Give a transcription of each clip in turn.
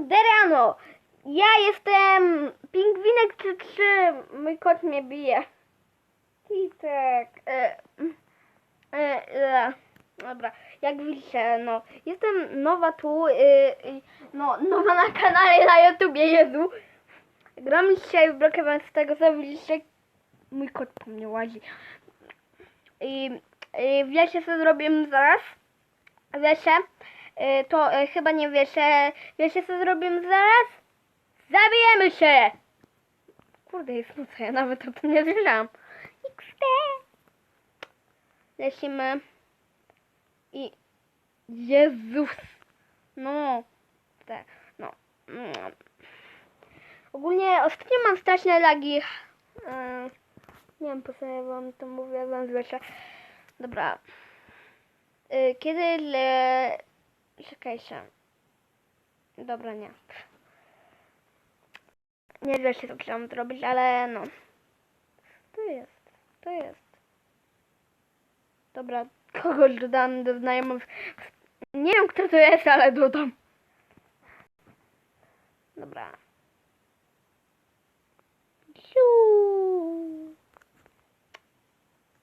Derano. Ja jestem pingwinek czy czy mój kot mnie bije. Kitek. E, e, e, dobra, jak widzicie, no, jestem nowa tu, e, e, no, nowa na kanale na YouTubie, Jezu. Gram dzisiaj w Brokeman z tego, co widzicie, mój kot po mnie łazi. I, i wiecie, co zrobimy zaraz? Y, To y, chyba nie wiecie. Wiecie, co zrobimy zaraz? Zabijemy się! Kurde, jest noc, ja nawet o tym nie wiedziałam. XD! Lecimy. I... Jezus! No. Te, no. Ogólnie ostatnio mam straszne lagi. Yy, nie wiem po co ja wam to mówię, wam zwierzę. Dobra. Y, Kiedy le... Czekajcie. Dobra, nie. Nie wiem, co chciałam zrobić, ale no. To jest. To jest. Dobra, kogoś dodam do znajomych. Nie wiem, kto to jest, ale dodam. Dobra. Siu.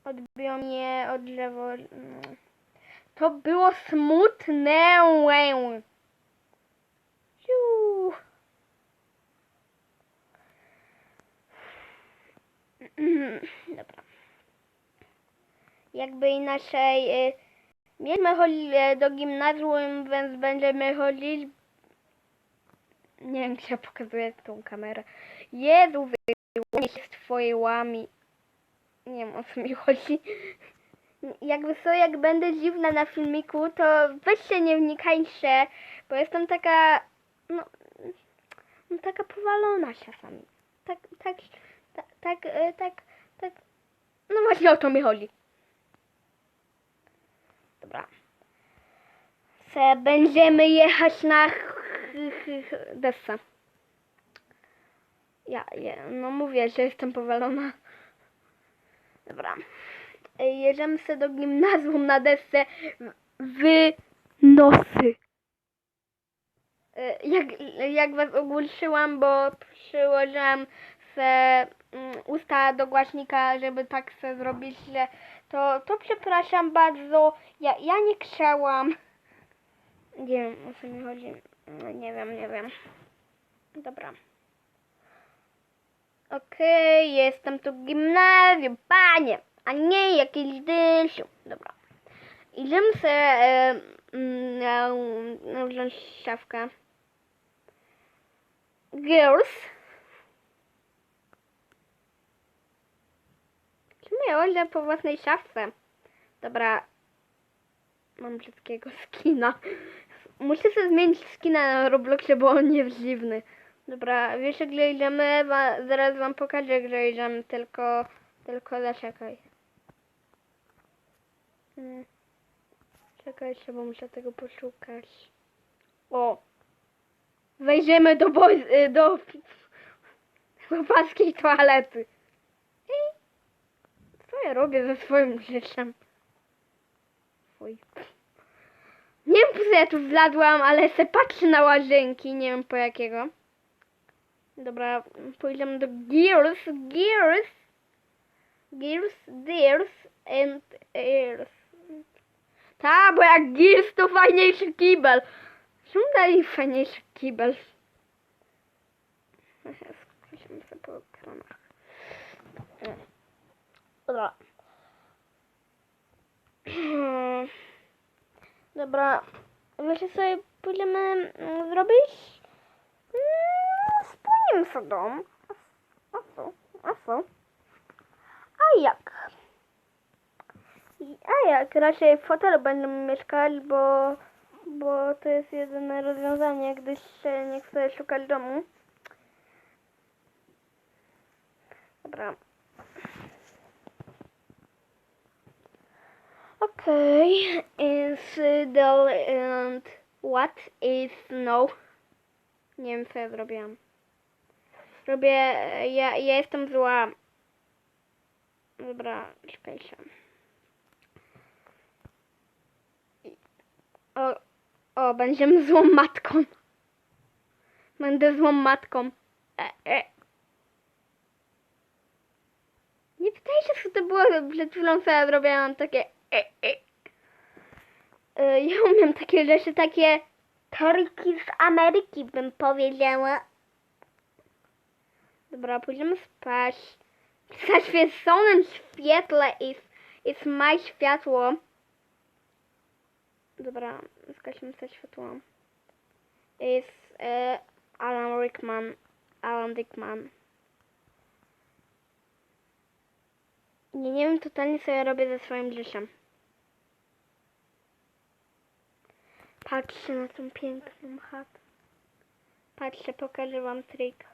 Odbiło mnie od lewo. To było smutne. Siu. Dobra. Jakby inaczej. Y, mieliśmy chodzić e, do gimnazjum, więc będziemy chodzić. Nie wiem, czy ja pokazuję tą kamerę. Jezu, wyłącz z twojej łami. Nie wiem o co mi chodzi. Jakby co, jak będę dziwna na filmiku, to weźcie nie wnikajcie, bo jestem taka, no, no taka powalona czasami. Tak, tak, tak, tak, tak, tak. No właśnie o to mi chodzi. Dobra. Se będziemy jechać na desce. Ja, ja, no mówię, że jestem powalona. Dobra. Jedziemy sobie do gimnazjum na desce w nosy. E, Jak, jak was ogłuszyłam, bo przyłożyłam se mm, usta do głośnika, żeby tak se zrobić źle, to, to przepraszam bardzo. Ja, ja nie chciałam. Nie wiem o co mi chodzi. No, nie wiem, nie wiem. Dobra. Okej, jestem tu w gimnazjum, panie, a nie jakiś dysiu. Dobra. Idziemy sobie e, mm, na, na wziąć szafkę. Girls. Czemu ja chodzę po własnej szafce? Dobra. Mam brzydkiego skina. Muszę sobie zmienić skina na Robloxie, bo on jest dziwny. Dobra, wiesz gdzie idziemy? Zaraz wam pokażę, gdzie idziemy, tylko... Tylko zaczekaj. Hmm. Czekajcie, bo muszę tego poszukać. O! Wejdziemy do boj... y, do... paskiej toalety. Ej, Co ja robię ze swoim życiem? Fuj. Nie wiem, po co ja tu wladłam, ale se patrzę na łazienki, nie wiem po jakiego. Dobra, pójdziemy do Gears, Gears, Gears, Deers and Airs. Ta, bo jak Gears to fajniejszy kibel. Czemu dali fajniejszy kibel? Skrócimy sobie po ekranach. Dobra. Dobra, co pójdziemy mm, zrobić? Mm, Spójniemy sobie dom. A co? A co? A jak? A jak? Raczej w fotelu będziemy mieszkać, bo, bo to jest jedyne rozwiązanie, gdyż się nie chce szukać domu. Dobra. Okay, the and what is no? Nie wiem co ja zrobiłam. Robię, ja, ja jestem zła. Dobra, czekajcie. O, o, będziemy złą matką. Będę złą matką. E, e. Nie pytaj się, co to było przed chwilą, co ja zrobiłam takie e, e. E, Ja umiem takie rzeczy, takie triki z Ameryki, bym powiedziała. Dobra, pójdziemy spać. Zaświeconym świetle jest, jest małe światło. Dobra, zgasimy sobie światło. Jest e, Alan Rickman. Alan Rickman. Nie, nie wiem totalnie co ja robię ze swoim życiem. Patrzcie na tą piękną chatę. Patrzcie, pokażę wam trik.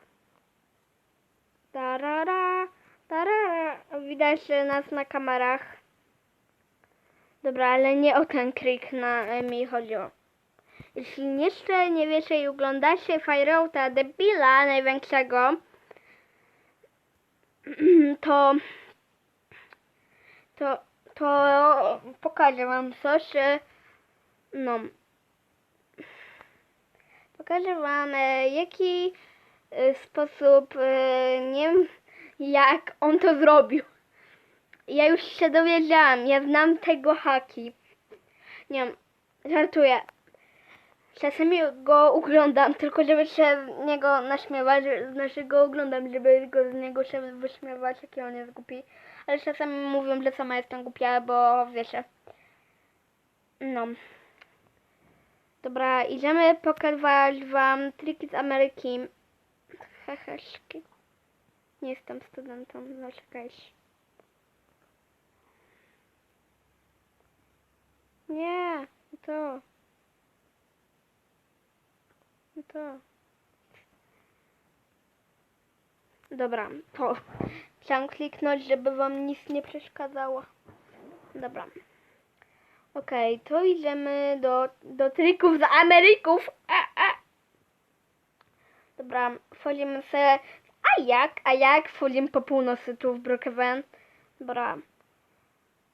Tarara, tarara. Widać nas na kamerach. Dobra, ale nie o ten krik na e, mi chodziło. Jeśli jeszcze nie wiecie i oglądacie Fireouta debila największego, to to to pokażę wam coś. e, No. Pokażę wam e, jaki sposób nie wiem jak on to zrobił. Ja już się dowiedziałam, ja znam tego haki. Nie wiem, żartuję. Czasami go oglądam, tylko żeby się z niego naśmiewać, znaczy go oglądam, żeby go z niego się wyśmiewać, jaki on jest głupi. Ale czasami mówią, że sama jestem głupia, bo wiecie. No. Dobra, idziemy pokazać wam triki z Ameryki. Heheszki. Nie jestem studentem, zaczekajcie. Nie, nie to. To. Dobra, to. Chciałam kliknąć, żeby wam nic nie przeszkadzało. Dobra. Okej, to idziemy do, do trików z Ameryków. A, a. Dobra, wchodzimy se. A jak? A jak? Wchodzimy po północy tu w Brookhaven. Dobra.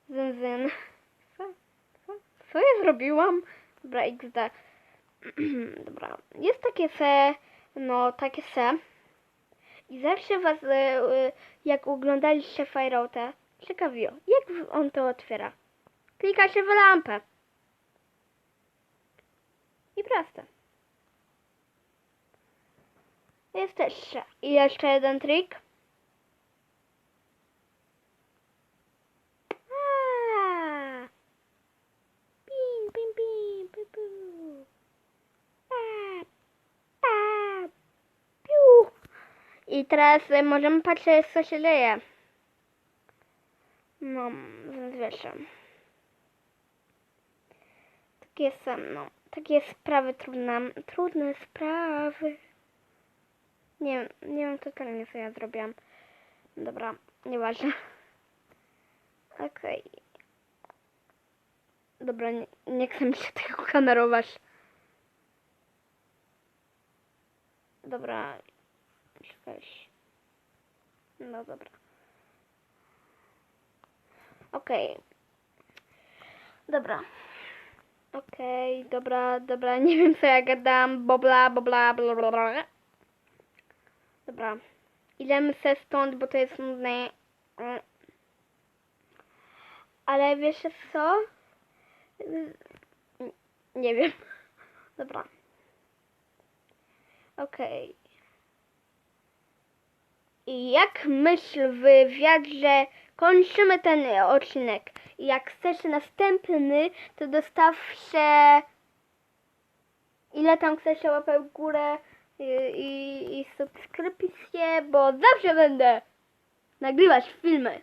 Zyn, zyn. Co? Ja zrobiłam? Dobra, XD. Dobra. Jest takie se, no takie se. I zawsze was, e, e, jak oglądaliście Fireouta, ciekawiło, jak on to otwiera. Klika się w lampę. I proste. Jest jeszcze. I jeszcze jeden trik. I teraz y, możemy patrzeć, co się dzieje. No, wiecie. Takie są, no, takie sprawy trudne, trudne sprawy. Nie wiem, nie wiem totalnie, co ja zrobiłam. Dobra, nieważne. Okej. Dobra, nie, nie chcę mi się tego kamerować. Dobra, czekaj. No dobra. Okej. Dobra. Okej, dobra, dobra, nie wiem co ja gadam, bo bla, bo bla, bla, bla. Dobra. Idziemy se stąd, bo to jest nudne. Ale wiesz co? Nie wiem. Dobra. Okej. I jak myśl w wywiadzie kończymy ten odcinek. I jak chcesz następny, to dostaw się ile tam chcesz łapę w górę i, i, i subskrypcję, bo zawsze będę nagrywać filmy.